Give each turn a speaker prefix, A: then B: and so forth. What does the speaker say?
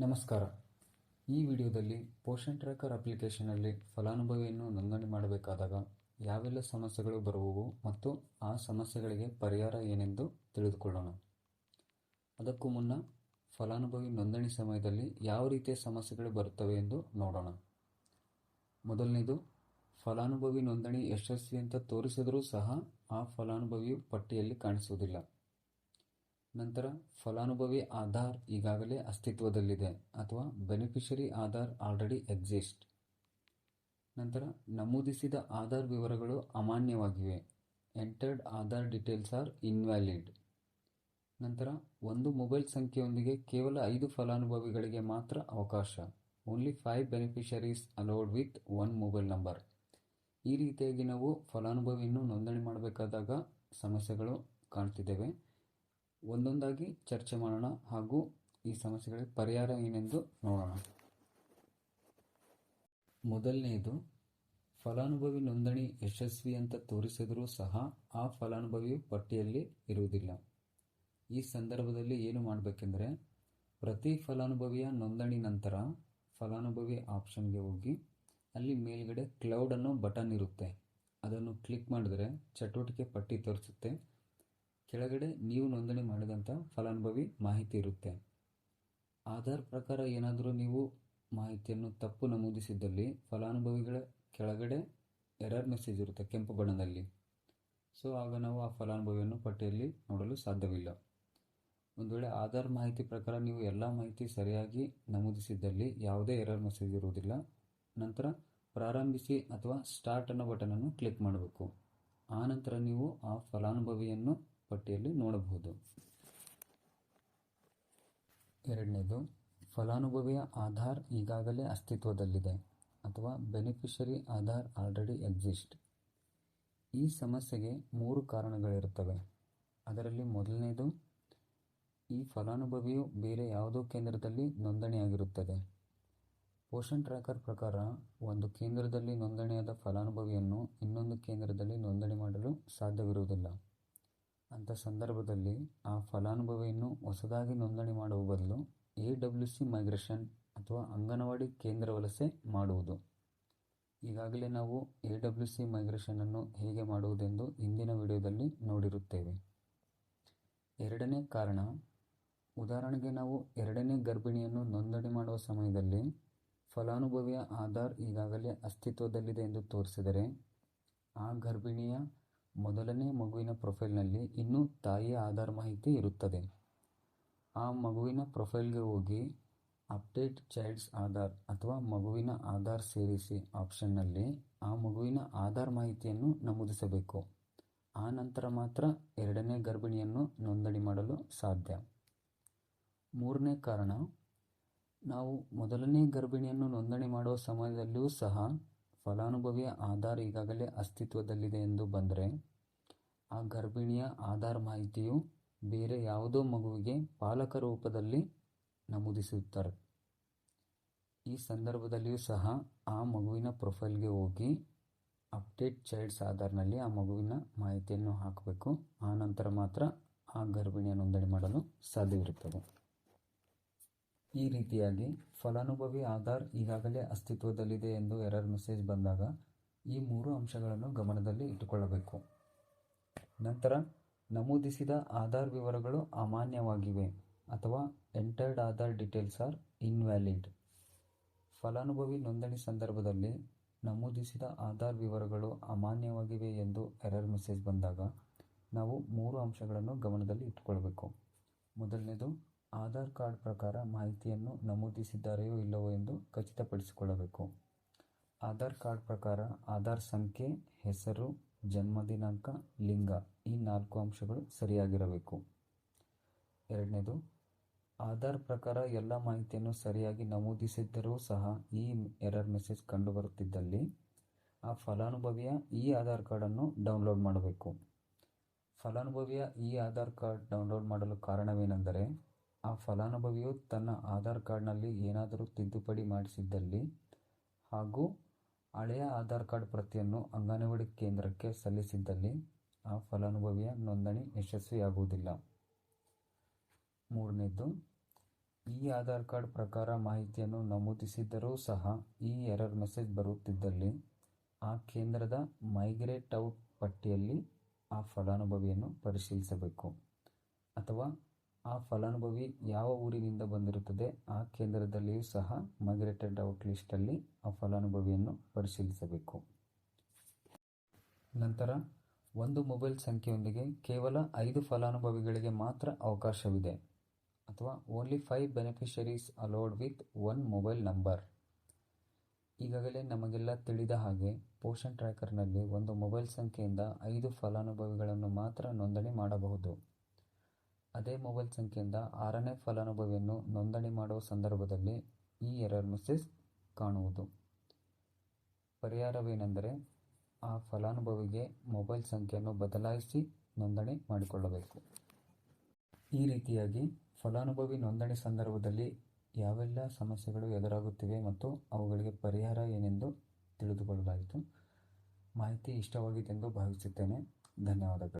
A: ನಮಸ್ಕಾರ. ಈ ವಿಡಿಯೋದಲ್ಲಿ ಪೋಷನ್ ಟ್ರ್ಯಾಕರ್ ಅಪ್ಲಿಕೇಶನಲ್ಲಿ ಫಲಾನುಭವಿಯನ್ನು ನೋಂದಣಿ ಮಾಡಬೇಕಾದಾಗ ಯಾವೆಲ್ಲ ಸಮಸ್ಯೆಗಳು ಬರುವವು ಮತ್ತು ಆ ಸಮಸ್ಯೆಗಳಿಗೆ ಪರಿಹಾರ ಏನೆಂದು ತಿಳಿದುಕೊಳ್ಳೋಣ. ಅದಕ್ಕೂ ಮುನ್ನ ಫಲಾನುಭವಿ ನೋಂದಣಿ ಸಮಯದಲ್ಲಿ ಯಾವ ರೀತಿಯ ಸಮಸ್ಯೆಗಳು ಬರುತ್ತವೆ ಎಂದು ನೋಡೋಣ. ಮೊದಲನೇದು, ಫಲಾನುಭವಿ ನೋಂದಣಿ ಯಶಸ್ವಿ ಅಂತ ತೋರಿಸಿದರೂ ಸಹ ಆ ಫಲಾನುಭವಿಯು ಪಟ್ಟಿಯಲ್ಲಿ ಕಾಣಿಸುವುದಿಲ್ಲ. ನಂತರ ಫಲಾನುಭವಿ ಆಧಾರ್ ಈಗಾಗಲೇ ಅಸ್ತಿತ್ವದಲ್ಲಿದೆ ಅಥವಾ ಬೆನಿಫಿಷರಿ ಆಧಾರ್ ಆಲ್ರೆಡಿ ಎಕ್ಸಿಸ್ಟ್ ನಂತರ ನಮೂದಿಸಿದ ಆಧಾರ್ ವಿವರಗಳು ಅಮಾನ್ಯವಾಗಿವೆ. Entered Aadhaar details are invalid ನಂತರ ಒಂದು ಮೊಬೈಲ್ ಸಂಖ್ಯೆಯೊಂದಿಗೆ ಕೇವಲ ಐದು ಫಲಾನುಭವಿಗಳಿಗೆ ಮಾತ್ರ ಅವಕಾಶ. Only five beneficiaries allowed with one mobile number ಈ ರೀತಿಯಾಗಿ ನಾವು ಫಲಾನುಭವಿಯನ್ನು ನೋಂದಣಿ ಮಾಡಬೇಕಾದಾಗ ಸಮಸ್ಯೆಗಳು ಕಾಣ್ತಿದ್ದೇವೆ. ಒಂದೊಂದಾಗಿ ಚರ್ಚೆ ಮಾಡೋಣ ಹಾಗೂ ಈ ಸಮಸ್ಯೆಗಳಿಗೆ ಪರಿಹಾರ ಏನೆಂದು ನೋಡೋಣ. ಮೊದಲನೆಯದು, ಫಲಾನುಭವಿ ನೋಂದಣಿ ಯಶಸ್ವಿ ಅಂತ ತೋರಿಸಿದರೂ ಸಹ ಆ ಫಲಾನುಭವಿಯು ಪಟ್ಟಿಯಲ್ಲಿ ಇರುವುದಿಲ್ಲ. ಈ ಸಂದರ್ಭದಲ್ಲಿ ಏನು ಮಾಡಬೇಕೆಂದರೆ, ಪ್ರತಿ ಫಲಾನುಭವಿಯ ನೋಂದಣಿ ನಂತರ ಫಲಾನುಭವಿ ಆಪ್ಷನ್ಗೆ ಹೋಗಿ ಅಲ್ಲಿ ಮೇಲ್ಗಡೆ ಕ್ಲೌಡ್ ಅನ್ನೋ ಬಟನ್ ಇರುತ್ತೆ. ಅದನ್ನು ಕ್ಲಿಕ್ ಮಾಡಿದರೆ ಚಟುವಟಿಕೆ ಪಟ್ಟಿ ತೋರಿಸುತ್ತೆ. ಕೆಳಗಡೆ ನೀವು ನೋಂದಣಿ ಮಾಡಿದಂಥ ಫಲಾನುಭವಿ ಮಾಹಿತಿ ಇರುತ್ತೆ. ಆಧಾರ್ ಪ್ರಕಾರ ಏನಾದರೂ ನೀವು ಮಾಹಿತಿಯನ್ನು ತಪ್ಪು ನಮೂದಿಸಿದ್ದಲ್ಲಿ ಫಲಾನುಭವಿಗಳ ಕೆಳಗಡೆ ಎರರ್ ಮೆಸೇಜ್ ಇರುತ್ತೆ ಕೆಂಪು ಬಣ್ಣದಲ್ಲಿ. ಸೊ ಆಗ ನಾವು ಆ ಫಲಾನುಭವಿಯನ್ನು ಪಟ್ಟಿಯಲ್ಲಿ ನೋಡಲು ಸಾಧ್ಯವಿಲ್ಲ. ಒಂದು ವೇಳೆ ಆಧಾರ್ ಮಾಹಿತಿ ಪ್ರಕಾರ ನೀವು ಎಲ್ಲ ಮಾಹಿತಿ ಸರಿಯಾಗಿ ನಮೂದಿಸಿದ್ದಲ್ಲಿ ಯಾವುದೇ ಎರರ್ ಮೆಸೇಜ್ ಇರುವುದಿಲ್ಲ, ನಂತರ ಪ್ರಾರಂಭಿಸಿ ಅಥವಾ ಸ್ಟಾರ್ಟ್ ಅನ್ನೋ ಬಟನನ್ನು ಕ್ಲಿಕ್ ಮಾಡಬೇಕು. ಆನಂತರ ನೀವು ಆ ಫಲಾನುಭವಿಯನ್ನು ಪಟ್ಟಿಯಲ್ಲಿ ನೋಡಬಹುದು. ಎರಡನೇದು, ಫಲಾನುಭವಿಯ ಆಧಾರ್ ಈಗಾಗಲೇ ಅಸ್ತಿತ್ವದಲ್ಲಿದೆ ಅಥವಾ ಬೆನಿಫಿಷರಿ ಆಧಾರ್ ಆಲ್ರೆಡಿ ಎಕ್ಸಿಸ್ಟ್ ಈ ಸಮಸ್ಯೆಗೆ ಮೂರು ಕಾರಣಗಳಿರುತ್ತವೆ. ಅದರಲ್ಲಿ ಮೊದಲನೇದು, ಈ ಫಲಾನುಭವಿಯು ಬೇರೆ ಯಾವುದೋ ಕೇಂದ್ರದಲ್ಲಿ ನೋಂದಣಿಯಾಗಿರುತ್ತದೆ. ಪೋಷನ್ ಟ್ರ್ಯಾಕರ್ ಪ್ರಕಾರ, ಒಂದು ಕೇಂದ್ರದಲ್ಲಿ ನೋಂದಣಿಯಾದ ಫಲಾನುಭವಿಯನ್ನು ಇನ್ನೊಂದು ಕೇಂದ್ರದಲ್ಲಿ ನೋಂದಣಿ ಮಾಡಲು ಸಾಧ್ಯವಿರುವುದಿಲ್ಲ. ಅಂಥ ಸಂದರ್ಭದಲ್ಲಿ ಆ ಫಲಾನುಭವಿಯನ್ನು ಹೊಸದಾಗಿ ನೋಂದಣಿ ಮಾಡುವ ಬದಲು ಎ ಡಬ್ಲ್ಯೂ ಸಿ ಮೈಗ್ರೇಷನ್ ಅಥವಾ ಅಂಗನವಾಡಿ ಕೇಂದ್ರ ವಲಸೆ ಮಾಡುವುದು. ಈಗಾಗಲೇ ನಾವು ಎ ಡಬ್ಲ್ಯೂ ಸಿ ಮೈಗ್ರೇಷನನ್ನು ಹೇಗೆ ಮಾಡುವುದೆಂದು ಹಿಂದಿನ ವಿಡಿಯೋದಲ್ಲಿ ನೋಡಿರುತ್ತೇವೆ. ಎರಡನೇ ಕಾರಣ, ಉದಾಹರಣೆಗೆ ನಾವು ಎರಡನೇ ಗರ್ಭಿಣಿಯನ್ನು ನೋಂದಣಿ ಮಾಡುವ ಸಮಯದಲ್ಲಿ ಫಲಾನುಭವಿಯ ಆಧಾರ್ ಈಗಾಗಲೇ ಅಸ್ತಿತ್ವದಲ್ಲಿದೆ ಎಂದು ತೋರಿಸಿದರೆ, ಆ ಗರ್ಭಿಣಿಯ ಮೊದಲನೇ ಮಗುವಿನ ಪ್ರೊಫೈಲ್ನಲ್ಲಿ ಇನ್ನೂ ತಾಯಿಯ ಆಧಾರ್ ಮಾಹಿತಿ ಇರುತ್ತದೆ. ಆ ಮಗುವಿನ ಪ್ರೊಫೈಲ್ಗೆ ಹೋಗಿ ಅಪ್ಡೇಟ್ ಚೈಲ್ಡ್ಸ್ ಆಧಾರ್ ಅಥವಾ ಮಗುವಿನ ಆಧಾರ್ ಸೇರಿಸಿ ಆಪ್ಷನ್ನಲ್ಲಿ ಆ ಮಗುವಿನ ಆಧಾರ್ ಮಾಹಿತಿಯನ್ನು ನಮೂದಿಸಬೇಕು. ಆ ನಂತರ ಮಾತ್ರ ಎರಡನೇ ಗರ್ಭಿಣಿಯನ್ನು ನೋಂದಣಿ ಮಾಡಲು ಸಾಧ್ಯ. ಮೂರನೇ ಕಾರಣ, ನಾವು ಮೊದಲನೇ ಗರ್ಭಿಣಿಯನ್ನು ನೋಂದಣಿ ಮಾಡುವ ಸಮಯದಲ್ಲಿಯೂ ಸಹ ಫಲಾನುಭವಿಯ ಆಧಾರ್ ಈಗಾಗಲೇ ಅಸ್ತಿತ್ವದಲ್ಲಿದೆ ಎಂದು ಬಂದರೆ, ಆ ಗರ್ಭಿಣಿಯ ಆಧಾರ್ ಮಾಹಿತಿಯು ಬೇರೆ ಯಾವುದೋ ಮಗುವಿಗೆ ಪಾಲಕ ರೂಪದಲ್ಲಿ ನಮೂದಿಸುತ್ತಾರೆ. ಈ ಸಂದರ್ಭದಲ್ಲಿಯೂ ಸಹ ಆ ಮಗುವಿನ ಪ್ರೊಫೈಲ್ಗೆ ಹೋಗಿ ಅಪ್ಡೇಟ್ ಚೈಲ್ಡ್ಸ್ ಆಧಾರ್ನಲ್ಲಿ ಆ ಮಗುವಿನ ಮಾಹಿತಿಯನ್ನು ಹಾಕಬೇಕು. ಆ ನಂತರ ಮಾತ್ರ ಆ ಗರ್ಭಿಣಿಯ ನೋಂದಣಿ ಮಾಡಲು ಸಾಧ್ಯವಿರುತ್ತದೆ. ಈ ರೀತಿಯಾಗಿ ಫಲಾನುಭವಿ ಆಧಾರ್ ಈಗಾಗಲೇ ಅಸ್ತಿತ್ವದಲ್ಲಿದೆ ಎಂದು ಎರರ್ ಮೆಸೇಜ್ ಬಂದಾಗ ಈ ಮೂರು ಅಂಶಗಳನ್ನು ಗಮನದಲ್ಲಿ ಇಟ್ಟುಕೊಳ್ಳಬೇಕು. ನಂತರ ನಮೂದಿಸಿದ ಆಧಾರ್ ವಿವರಗಳು ಅಮಾನ್ಯವಾಗಿವೆ ಅಥವಾ entered Aadhaar details are invalid. ಫಲಾನುಭವಿ ನೋಂದಣಿ ಸಂದರ್ಭದಲ್ಲಿ ನಮೂದಿಸಿದ ಆಧಾರ್ ವಿವರಗಳು ಅಮಾನ್ಯವಾಗಿವೆ ಎಂದು ಎರರ್ ಮೆಸೇಜ್ ಬಂದಾಗ ನಾವು ಮೂರು ಅಂಶಗಳನ್ನು ಗಮನದಲ್ಲಿ ಇಟ್ಟುಕೊಳ್ಬೇಕು. ಮೊದಲನೇದು ಆಧಾರ್ ಕಾರ್ಡ್ ಪ್ರಕಾರ ಮಾಹಿತಿಯನ್ನು ನಮೂದಿಸಿದ್ದಾರೆಯೋ ಇಲ್ಲವೋ ಎಂದು ಖಚಿತಪಡಿಸಿಕೊಳ್ಳಬೇಕು. ಆಧಾರ್ ಕಾರ್ಡ್ ಪ್ರಕಾರ ಆಧಾರ್ ಸಂಖ್ಯೆ, ಹೆಸರು ಜನ್ಮ ದಿನಾಂಕ ಲಿಂಗ ಈ ನಾಲ್ಕು ಅಂಶಗಳು ಸರಿಯಾಗಿರಬೇಕು. ಎರಡನೇದು, ಆಧಾರ್ ಪ್ರಕಾರ ಎಲ್ಲ ಮಾಹಿತಿಯನ್ನು ಸರಿಯಾಗಿ ನಮೂದಿಸಿದ್ದರೂ ಸಹ ಈ ಎರರ್ ಮೆಸೇಜ್ ಕಂಡುಬರುತ್ತಿದ್ದಲ್ಲಿ ಆ ಫಲಾನುಭವಿಯ ಈ ಆಧಾರ್ ಕಾರ್ಡನ್ನು ಡೌನ್ಲೋಡ್ ಮಾಡಬೇಕು. ಫಲಾನುಭವಿಯ ಈ ಆಧಾರ್ ಕಾರ್ಡ್ ಡೌನ್ಲೋಡ್ ಮಾಡಲು ಕಾರಣವೇನೆಂದರೆ ಆ ಫಲಾನುಭವಿಯು ತನ್ನ ಆಧಾರ್ ಕಾರ್ಡ್ನಲ್ಲಿ ಏನಾದರೂ ತಿದ್ದುಪಡಿ ಮಾಡಿಸಿದ್ದಲ್ಲಿ ಹಾಗೂ ಹಳೆಯ ಆಧಾರ್ ಕಾರ್ಡ್ ಪ್ರತಿಯನ್ನು ಅಂಗನವಾಡಿ ಕೇಂದ್ರಕ್ಕೆ ಸಲ್ಲಿಸಿದ್ದಲ್ಲಿ ಆ ಫಲಾನುಭವಿಯ ನೋಂದಣಿ ಯಶಸ್ವಿಯಾಗುವುದಿಲ್ಲ. ಮೂರನೇದು, ಈ ಆಧಾರ್ ಕಾರ್ಡ್ ಪ್ರಕಾರ ಮಾಹಿತಿಯನ್ನು ನಮೂದಿಸಿದ್ದರೂ ಸಹ ಈ ಎರರ್ ಮೆಸೇಜ್ ಬರುತ್ತಿದ್ದಲ್ಲಿ ಆ ಕೇಂದ್ರದ ಮೈಗ್ರೇಟ್ ಔಟ್ ಪಟ್ಟಿಯಲ್ಲಿ ಆ ಫಲಾನುಭವಿಯನ್ನು ಪರಿಶೀಲಿಸಬೇಕು ಅಥವಾ ಆ ಫಲಾನುಭವಿ ಯಾವ ಊರಿನಿಂದ ಬಂದಿರುತ್ತದೆ, ಆ ಕೇಂದ್ರದಲ್ಲಿಯೂ ಸಹ ಮೈಗ್ರೇಟೆಡ್ ಔಟ್ ಲಿಸ್ಟಲ್ಲಿ ಆ ಫಲಾನುಭವಿಯನ್ನು ಪರಿಶೀಲಿಸಬೇಕು. ನಂತರ ಒಂದು ಮೊಬೈಲ್ ಸಂಖ್ಯೆಯೊಂದಿಗೆ ಕೇವಲ ಐದು ಫಲಾನುಭವಿಗಳಿಗೆ ಮಾತ್ರ ಅವಕಾಶವಿದೆ. ಅಥವಾ only five beneficiaries allowed with one mobile number. ಈಗಾಗಲೇ ನಮಗೆಲ್ಲ ತಿಳಿದ ಹಾಗೆ ಪೋಷನ್ ಟ್ರ್ಯಾಕರ್ನಲ್ಲಿ ಒಂದು ಮೊಬೈಲ್ ಸಂಖ್ಯೆಯಿಂದ ಐದು ಫಲಾನುಭವಿಗಳನ್ನು ಮಾತ್ರ ನೋಂದಣಿ ಮಾಡಬಹುದು. ಅದೇ ಮೊಬೈಲ್ ಸಂಖ್ಯೆಯಿಂದ ಆರನೇ ಫಲಾನುಭವಿಯನ್ನು ನೋಂದಣಿ ಮಾಡುವ ಸಂದರ್ಭದಲ್ಲಿ ಈ ಎರರ್ ಮೆಸೇಜ್ ಕಾಣುವುದು. ಪರಿಹಾರವೇನೆಂದರೆ ಆ ಫಲಾನುಭವಿಗೆ ಮೊಬೈಲ್ ಸಂಖ್ಯೆಯನ್ನು ಬದಲಾಯಿಸಿ ನೋಂದಣಿ ಮಾಡಿಕೊಳ್ಳಬೇಕು. ಈ ರೀತಿಯಾಗಿ ಫಲಾನುಭವಿ ನೋಂದಣಿ ಸಂದರ್ಭದಲ್ಲಿ ಯಾವೆಲ್ಲ ಸಮಸ್ಯೆಗಳು ಎದುರಾಗುತ್ತಿವೆ ಮತ್ತು ಅವುಗಳಿಗೆ ಪರಿಹಾರ ಏನೆಂದು ತಿಳಿದುಕೊಳ್ಳಲಾಯಿತು. ಮಾಹಿತಿ ಇಷ್ಟವಾಗಿತ್ತೆಂದು ಭಾವಿಸುತ್ತೇನೆ. ಧನ್ಯವಾದಗಳು.